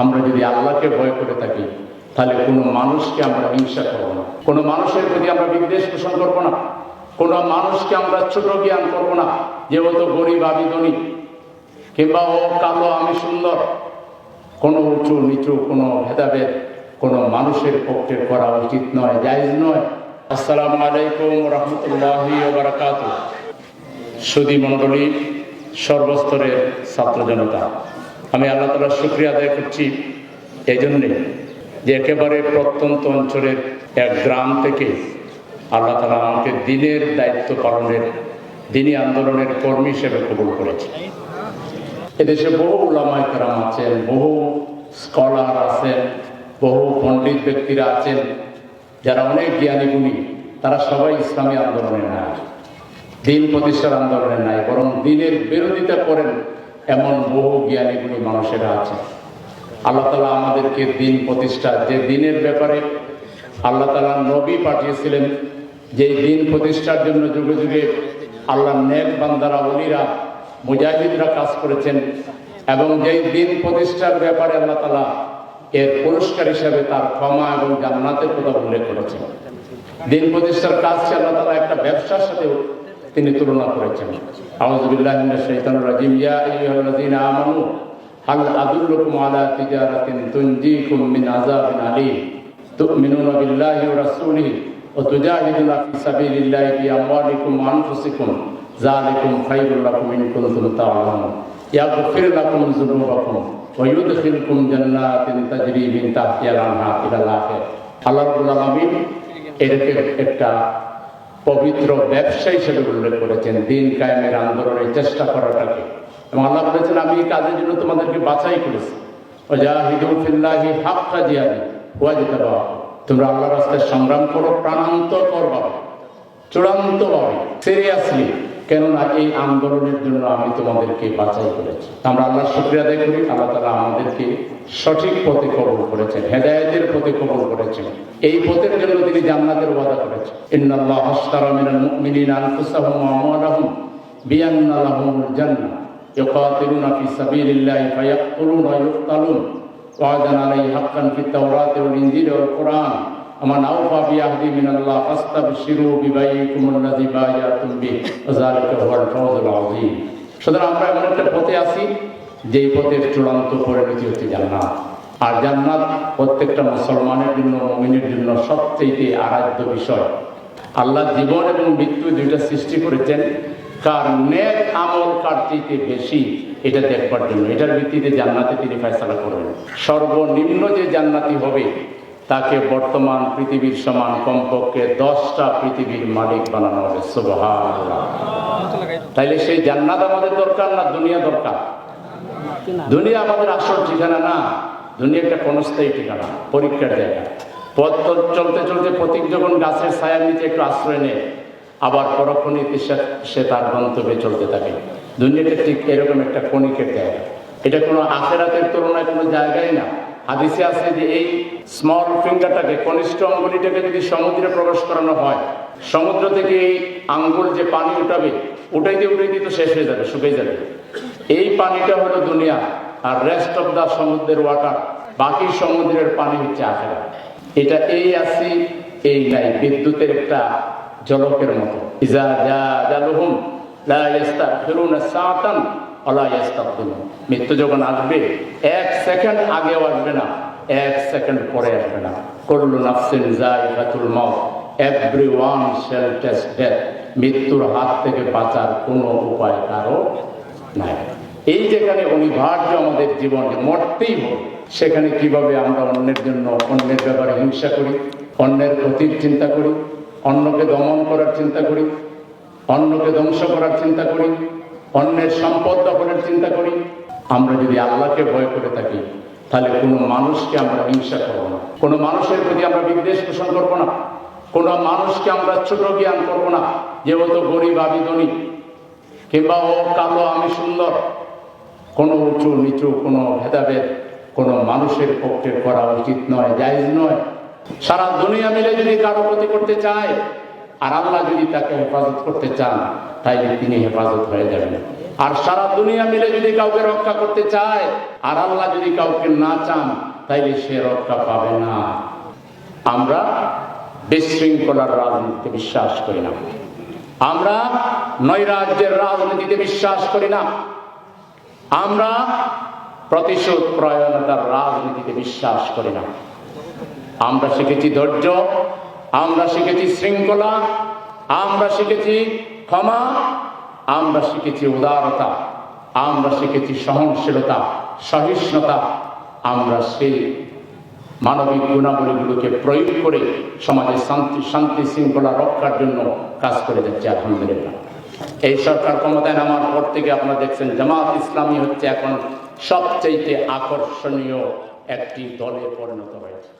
আমরা যদি আল্লাহকে ভয় করে থাকি, তাহলে কোনো মানুষকে আমরা হিংসা করব না। কোনো মানুষের প্রতি আমরা বিদ্বেষ পোষণ করব না। কোনো মানুষকে আমরা ছোট জ্ঞান করব না, যে ও তো গরিব আমি ধনী কিংবা ও কালো, আমি সুন্দর। কোনো উঁচু, নিচু, কোনো ভেদাভেদ, কোনো মানুষের পক্ষে করা উচিত নয়, জায়জ নয়। আসসালামু আলাইকুম রহমতুল্লাহি সুদী মণ্ডলী, সর্বস্তরের ছাত্র জনতা আমি আল্লাহ তালার শুক্রিয়া আদায় করছি এই জন্যে যে একেবারে প্রত্যন্ত অঞ্চলের এক গ্রাম থেকে আল্লাহ তালা আমাকে দিনের দায়িত্ব পালনের, দিনী আন্দোলনের কর্মী হিসেবে কবুল করেছে। এদেশে বহু উলামায় কেরাম আছেন, বহু স্কলার আছেন, বহু পণ্ডিত ব্যক্তিরা আছেন, যারা অনেক জ্ঞানী গুণী, তারা সবাই ইসলামী আন্দোলনের নাই দিন প্রতিষ্ঠার আন্দোলনের নাই বরং দিনের বিরোধিতা করেন এমন বহু জ্ঞানী গুণী মানুষেরা আছে। আল্লাহ তালা আমাদেরকে দিন প্রতিষ্ঠা যে দিনের ব্যাপারে আল্লাহ তালা নবী পাঠিয়েছিলেন যে দিন প্রতিষ্ঠার জন্য যুগে যুগে আল্লাহ নেক বান্দারা অলিরা মুজাহিদরা কাজ করেছেন এবং যেই দিন প্রতিষ্ঠার ব্যাপারে আল্লাহ তালা এর পুরস্কার হিসাবে তার ক্ষমা এবং জান্নাতের কথা উল্লেখ করেছেন। দিন প্রতিষ্ঠার কাজকে আল্লাহ তালা একটা ব্যবসার সাথে তিনি তুলনা করেছেন। মিনাশ শাইতানির রাজিম। ইয়া আইয়ুহাল্লাযীনা আমানু, হাল আদুল্লুকুম আলা তিজারাতিন তুনজিকুম মিন আযাবিন আলীম। তু'মিনুনা বিল্লাহি ওয়া রাসূলিহি ওয়া তুজাহিদুনা ফি সাবিলিল্লাহি বিআমওয়ালিকুম ওয়া আনফুসিকুম। যালিকুম খায়রুল লাকুম ইন কুনতুম তা'লামুন ইয়াগফির লাকুম যুনুবাকুম ওয়া ইউদখিলকুম জান্নাতিন তাজরি মিন তাহতিহাল আনহার ইলাল আখির আল্লাহ রাব্বুল আলামিন এটাকে একটা পবিত্র ব্যবসা হিসেবে উল্লেখ করেছেন, দিন কায়েমের আন্দোলনের চেষ্টা করাটাকে। এবং আল্লাহ বলেছেন, আমি এই কাজের জন্য তোমাদেরকে বাছাই করেছি। তোমরা আল্লাহ রাস্তায় সংগ্রাম করো, প্রাণান্তর করবা চূড়ান্তভাবে সিরিয়াসলি কেননা এই আন্দোলনের জন্য আমি তোমাদেরকে বাছাই করেছি আমরা আল্লাহ শুক্রিয়া আদায় করি আল্লাহ তালা আমাদেরকে সঠিক পথে কবল করেছেন হেদায়তের পথে কবল করেছেন এই পথের জন্য তিনি জান্নাতের ওয়াদা করেছেন ইন্নাল্লাহ হাসতারা মিনাল মুমিনিনা আনফুসাহুম ওয়া আমওয়ালাহুম বিআন্না লাহুমুল জান্নাহ يقاتلون في سبيل الله فيقتلون ويقتلون وعدا عليه حقا في التوراة والإنجيل والقرآن ومن أوفى بعهده من الله فاستبشروا ببيعكم الذي بايعتم به وذلك هو الفوز العظيم সুতরাং আমরা এমন একটা পথে আছি যেই পথের চূড়ান্ত পরিণতি হচ্ছে জান্নাত আর জান্নাত প্রত্যেকটা মুসলমানের জন্য মমিনের জন্য সবচেয়ে আরাধ্য বিষয় আল্লাহ জীবন এবং মৃত্যু দুইটা সৃষ্টি করেছেন কার নেক আমল কার চাইতে বেশি এটা দেখবার জন্য এটার ভিত্তিতে জান্নাতে তিনি ফয়সালা করবেন সর্বনিম্ন যে জান্নাতি হবে তাকে বর্তমান পৃথিবীর সমান কমপক্ষে দশটা পৃথিবীর মালিক বানানো হবে। তাইলে সেই জান্নাত আমাদের দরকার না? দুনিয়া দরকার? দুনিয়া আমাদের আসল ঠিকানা না। দুনিয়া একটা ক্ষণস্থায়ী ঠিকানা, পরীক্ষার জায়গা। পথ চল- চলতে চলতে প্রতীক যখন গাছের ছায়ার নিচে একটু আশ্রয় নেয়, আবার পরক্ষণে সে- তার গন্তব্যে চলতে থাকে। দুনিয়াটা ঠিক এরকম একটা ক্ষণিকের জায়গা। এটা কোনো আখেরাতের তুলনায় কোনো জায়গায় না। হাদিসে আছে যে এই স্মল ফিঙ্গারটাকে কনিষ্ঠ অঙ্গুলিটাকে যদি সমুদ্রে প্রবেশ করানো হয়, সমুদ্র থেকে এই আঙ্গুল যে পানি উঠাবে উঠাইতে উঠাইতে তো শেষ হয়ে যাবে, শুকিয়ে যাবে। এই পানিটা হলো দুনিয়া আর রেস্ট অফ দা সমুদ্রের ওয়াটার বাকি সমুদ্রের পানি হচ্ছে আখেরা। এটা এই আসি এই নাই, বিদ্যুতের একটা জলকের মতো। ইজা যা জালুহুম লা ইস্তাগফিরুনা সাআতান ইস্তাগফিরুন মৃত্যু যখন আসবে, এক সেকেন্ড আগেও আসবে না, এক সেকেন্ড পরে আসবে না। কুল্লু নাফসিন যায়িকাতুল মাউত, এভরিওয়ান শ্যাল টেস্ট ডেথ, মৃত্যুর হাত থেকে বাঁচার কোনো উপায় কারও নাই। এই যেখানে অনিবার্য আমাদের জীবন মরতেই হবে, সেখানে কীভাবে আমরা অন্যের জন্য অন্যের ব্যাপারে হিংসা করি, অন্যের ক্ষতির চিন্তা করি, অন্যকে দমন করার চিন্তা করি, অন্যকে ধ্বংস করার চিন্তা করি অন্যের সম্পদ দখলের চিন্তা করি। আমরা যদি আল্লাহকে ভয় করে থাকি, তাহলে কোনো মানুষকে আমরা হিংসা করব না। কোনো মানুষের প্রতি আমরা বিদ্বেষ পোষণ করব না। কোনো মানুষকে আমরা ছোট জ্ঞান করব না যে ও তো গরিব, আমি ধনী, কিংবা ও কালো, আমি সুন্দর। কোনো উঁচু, নিচু, কোনো ভেদাভেদ কোনো মানুষের পক্ষে করা উচিত নয়, জায়জ নয়। সারা দুনিয়া মিলে যদি কারও ক্ষতি করতে চায় আর আল্লাহ যদি তাকে হেফাজত করতে চান, তাইলে তিনি হেফাজত হয়ে যাবেন। আর সারা দুনিয়া মিলে যদি কাউকে রক্ষা করতে চায়, আর আল্লাহ যদি কাউকে না চান, তাইলে সে রক্ষা পাবে না। আমরা বিশৃঙ্খলার রাজনীতিতে বিশ্বাস করি না। আমরা নৈরাজ্যের রাজনীতিতে বিশ্বাস করি না। আমরা প্রতিশোধ প্রয়ণতার রাজনীতিতে বিশ্বাস করি না। আমরা শিখেছি ধৈর্য আমরা শিখেছি শৃঙ্খলা, আমরা শিখেছি ক্ষমা, আমরা শিখেছি উদারতা, আমরা শিখেছি সহনশীলতা, সহিষ্ণুতা, আমরা সেই মানবিক গুণাবলীগুলোকে প্রয়োগ করে সমাজে শান্তি শান্তি শৃঙ্খলা রক্ষার জন্য কাজ করে যাচ্ছে, আলহামদুলিল্লাহ। এই সরকার ক্ষমতায় নামার পর থেকে আপনারা দেখছেন, জামাত ইসলামী হচ্ছে এখন সবচেয়ে আকর্ষণীয় একটি দলে পরিণত হয়েছে।